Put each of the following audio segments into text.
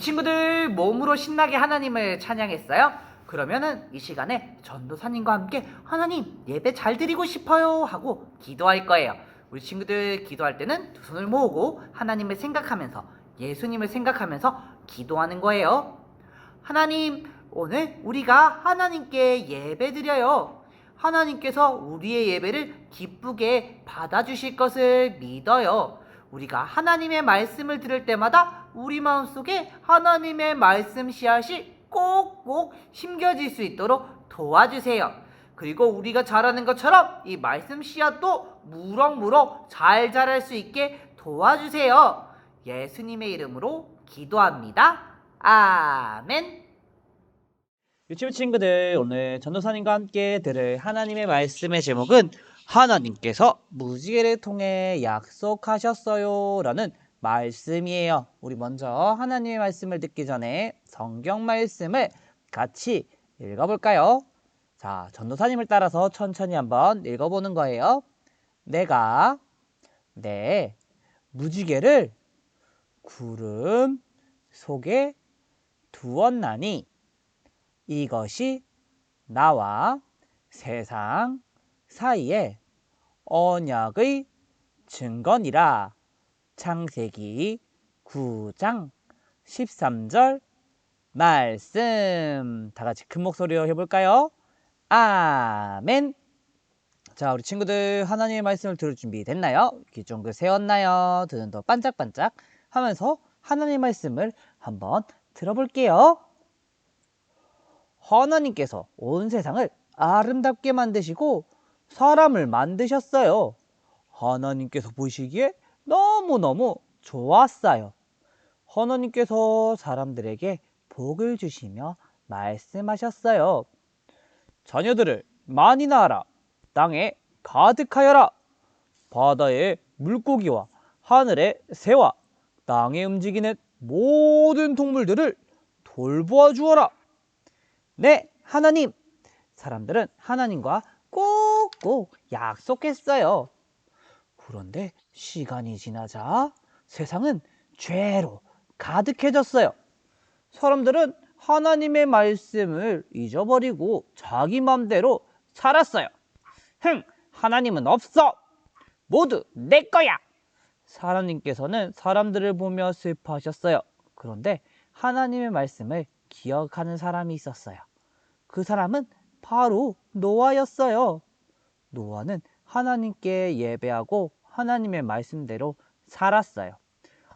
친구들 몸으로 신나게 하나님을 찬양했어요? 그러면은 이 시간에 전도사님과 함께 하나님 예배 잘 드리고 싶어요 하고 기도할 거예요. 우리 친구들 기도할 때는 두 손을 모으고 하나님을 생각하면서 예수님을 생각하면서 기도하는 거예요. 하나님, 오늘 우리가 하나님께 예배 드려요. 하나님께서 우리의 예배를 기쁘게 받아주실 것을 믿어요. 우리가 하나님의 말씀을 들을 때마다 우리 마음속에 하나님의 말씀 씨앗이 꼭꼭 심겨질 수 있도록 도와주세요. 그리고 우리가 잘하는 것처럼 이 말씀 씨앗도 무럭무럭 잘 자랄 수 있게 도와주세요. 예수님의 이름으로 기도합니다. 아멘. 유치부 친구들 오늘 전도사님과 함께 들을 하나님의 말씀의 제목은 하나님께서 무지개를 통해 약속하셨어요 라는 말씀이에요. 우리 먼저 하나님의 말씀을 듣기 전에 성경 말씀을 같이 읽어볼까요? 자, 전도사님을 따라서 천천히 한번 읽어보는 거예요. 내가 내 무지개를 구름 속에 두었나니 이것이 나와 세상 사이에 언약의 증거니라. 창세기 9장 13절 말씀. 다 같이 큰 목소리로 해볼까요? 아멘. 자, 우리 친구들 하나님의 말씀을 들을 준비 됐나요? 귀 쫑긋 세웠나요? 눈은 더 반짝반짝 하면서 하나님의 말씀을 한번 들어볼게요. 하나님께서 온 세상을 아름답게 만드시고 사람을 만드셨어요. 하나님께서 보시기에 너무너무 좋았어요. 하나님께서 사람들에게 복을 주시며 말씀하셨어요. 자녀들을 많이 낳아라. 땅에 가득하여라. 바다의 물고기와 하늘의 새와 땅에 움직이는 모든 동물들을 돌보아 주어라. 네, 하나님. 사람들은 하나님과 꼭 꼭 약속했어요. 그런데 시간이 지나자 세상은 죄로 가득해졌어요. 사람들은 하나님의 말씀을 잊어버리고 자기 맘대로 살았어요. 흥, 하나님은 없어. 모두 내 거야. 하나님께서는 사람들을 보며 슬퍼하셨어요. 그런데 하나님의 말씀을 기억하는 사람이 있었어요. 그 사람은 바로 노아였어요. 노아는 하나님께 예배하고 하나님의 말씀대로 살았어요.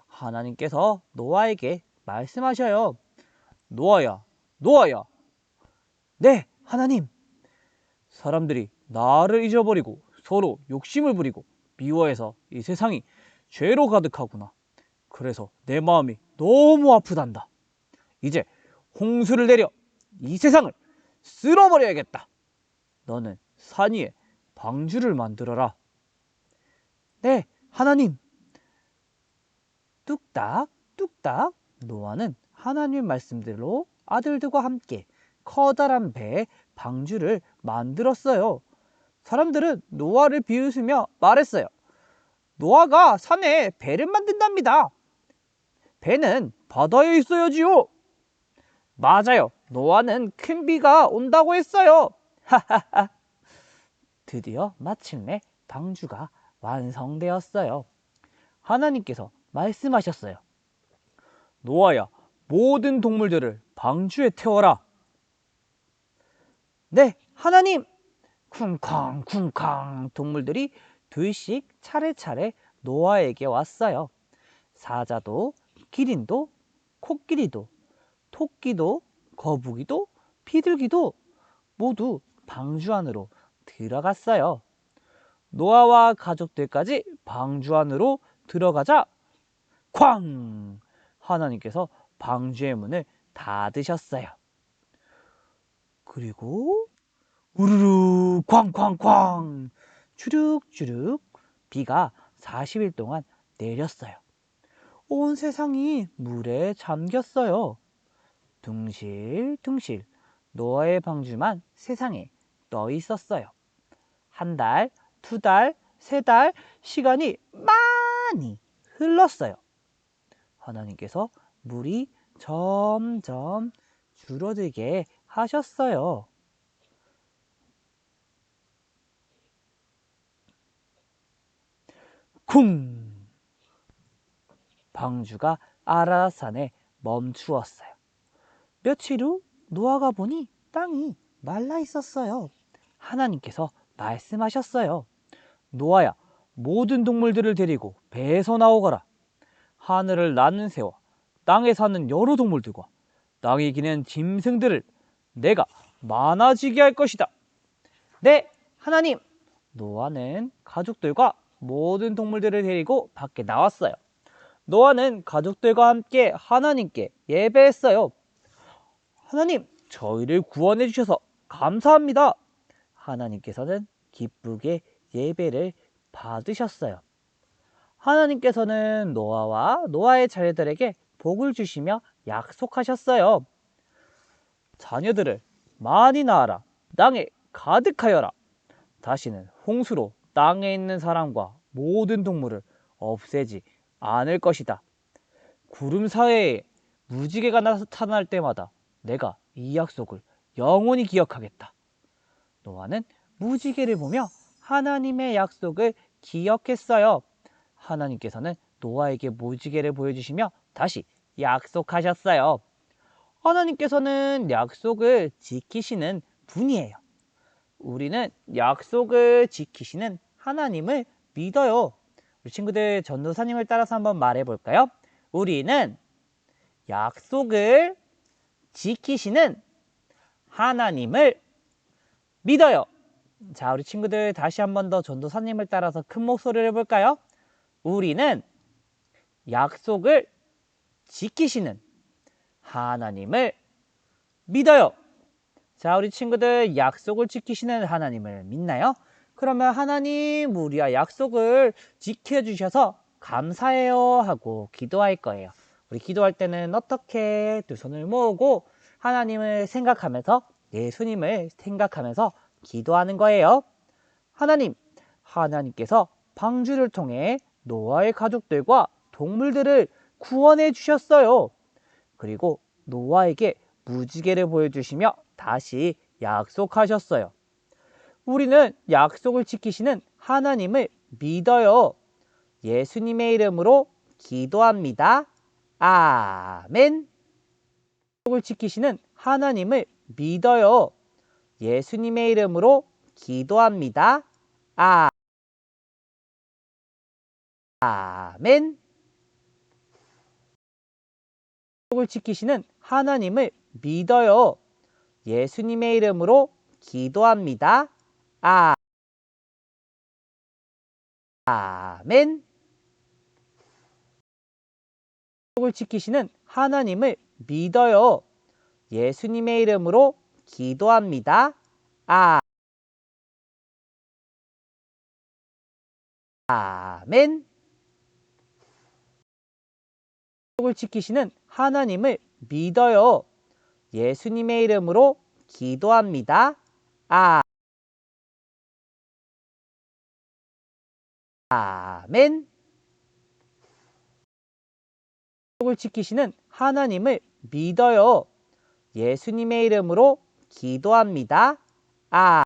하나님께서 노아에게 말씀하셔요. 노아야, 노아야. 네, 하나님. 사람들이 나를 잊어버리고 서로 욕심을 부리고 미워해서 이 세상이 죄로 가득하구나. 그래서 내 마음이 너무 아프단다. 이제 홍수를 내려 이 세상을 쓸어버려야겠다. 너는 산 위에 방주를 만들어라. 네, 하나님. 뚝딱, 뚝딱, 노아는 하나님 말씀대로 아들들과 함께 커다란 배에 방주를 만들었어요. 사람들은 노아를 비웃으며 말했어요. 노아가 산에 배를 만든답니다. 배는 바다에 있어야지요. 맞아요. 노아는 큰 비가 온다고 했어요. 하하하. 드디어 마침내 방주가 완성되었어요. 하나님께서 말씀하셨어요. 노아야, 모든 동물들을 방주에 태워라. 네, 하나님! 쿵쾅, 쿵쾅 동물들이 둘씩 차례차례 노아에게 왔어요. 사자도, 기린도, 코끼리도, 토끼도, 거북이도, 비둘기도 모두 방주 안으로 들어갔어요. 노아와 가족들까지 방주 안으로 들어가자 쾅! 하나님께서 방주의 문을 닫으셨어요. 그리고 우르르 쾅쾅쾅 주룩주룩 비가 40일 동안 내렸어요. 온 세상이 물에 잠겼어요. 둥실둥실 노아의 방주만 세상에 떠 있었어요. 한 달, 두 달, 세 달 시간이 많이 흘렀어요. 하나님께서 물이 점점 줄어들게 하셨어요. 쿵! 방주가 아라산에 멈추었어요. 며칠 후 노아가 보니 땅이 말라 있었어요. 하나님께서 말씀하셨어요. 노아야, 모든 동물들을 데리고 배에서 나오거라. 하늘을 나는 새와 땅에 사는 여러 동물들과 땅에 기는 짐승들을 내가 많아지게 할 것이다. 네, 하나님. 노아는 가족들과 모든 동물들을 데리고 밖에 나왔어요. 노아는 가족들과 함께 하나님께 예배했어요. 하나님, 저희를 구원해 주셔서 감사합니다. 하나님께서는 기쁘게 예배를 받으셨어요. 하나님께서는 노아와 노아의 자녀들에게 복을 주시며 약속하셨어요. 자녀들을 많이 낳아라. 땅에 가득하여라. 다시는 홍수로 땅에 있는 사람과 모든 동물을 없애지 않을 것이다. 구름 사이에 무지개가 나타날 때마다 내가 이 약속을 영원히 기억하겠다. 노아는 무지개를 보며 하나님의 약속을 기억했어요. 하나님께서는 노아에게 무지개를 보여주시며 다시 약속하셨어요. 하나님께서는 약속을 지키시는 분이에요. 우리는 약속을 지키시는 하나님을 믿어요. 우리 친구들 전도사님을 따라서 한번 말해 볼까요? 우리는 약속을 지키시는 하나님을 믿어요. 자, 우리 친구들 다시 한 번 더 전도사님을 따라서 큰 목소리를 해볼까요? 우리는 약속을 지키시는 하나님을 믿어요. 자, 우리 친구들 약속을 지키시는 하나님을 믿나요? 그러면 하나님, 우리와 약속을 지켜주셔서 감사해요 하고 기도할 거예요. 우리 기도할 때는 어떻게 두 손을 모으고 하나님을 생각하면서 예수님을 생각하면서 기도하는 거예요. 하나님, 하나님께서 방주를 통해 노아의 가족들과 동물들을 구원해 주셨어요. 그리고 노아에게 무지개를 보여주시며 다시 약속하셨어요. 우리는 약속을 지키시는 하나님을 믿어요. 예수님의 이름으로 기도합니다. 아멘. 약속을 지키시는 하나님을 믿어요. 예수님의 이름으로 기도합니다. 아, 아멘. 약속을 지키시는 하나님을 믿어요. 예수님의 이름으로 기도합니다. 아, 아멘. 약속을 지키시는 하나님을 믿어요. 예수님의 이름으로 기도합니다. 아, 아멘. 약속을 지키시는 하나님을 믿어요. 예수님의 이름으로 기도합니다. 아, 아멘. 약속을 지키시는 하나님을 믿어요. 예수님의 이름으로 기도합니다. 아,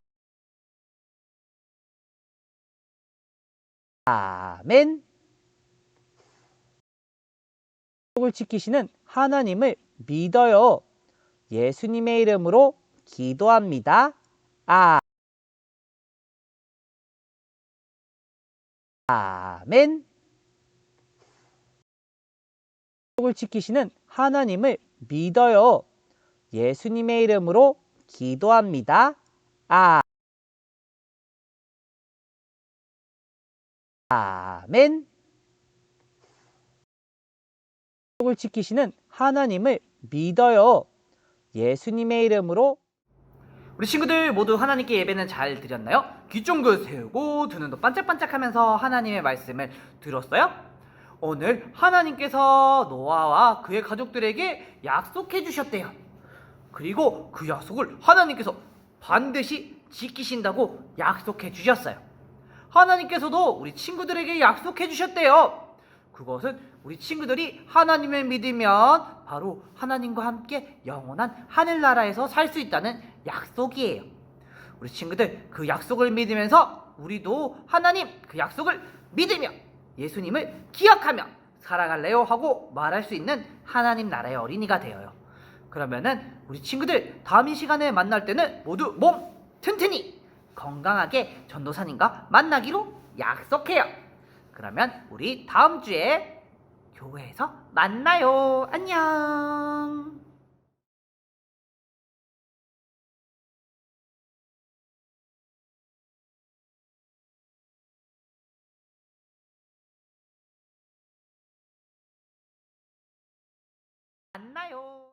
아멘. 약속을 지키시는 하나님을 믿어요. 예수님의 이름으로 기도합니다. 아, 아멘. 약속을 지키시는 하나님을 믿어요. 예수님의 이름으로 기도합니다. 아, 아멘. 약속을 지키시는 하나님을 믿어요. 예수님의 이름으로 우리 친구들 모두 하나님께 예배는 잘 드렸나요? 귀 쫑긋 세우고 두 눈도 반짝반짝하면서 하나님의 말씀을 들었어요? 오늘 하나님께서 노아와 그의 가족들에게 약속해 주셨대요. 그리고 그 약속을 하나님께서 반드시 지키신다고 약속해 주셨어요. 하나님께서도 우리 친구들에게 약속해 주셨대요. 그것은 우리 친구들이 하나님을 믿으면 바로 하나님과 함께 영원한 하늘나라에서 살 수 있다는 약속이에요. 우리 친구들 그 약속을 믿으면서 우리도 하나님 그 약속을 믿으며 예수님을 기억하며 살아갈래요 하고 말할 수 있는 하나님 나라의 어린이가 되어요. 그러면은 우리 친구들 다음 이 시간에 만날 때는 모두 몸 튼튼히 건강하게 전도사님과 만나기로 약속해요. 그러면 우리 다음 주에 교회에서 만나요. 안녕.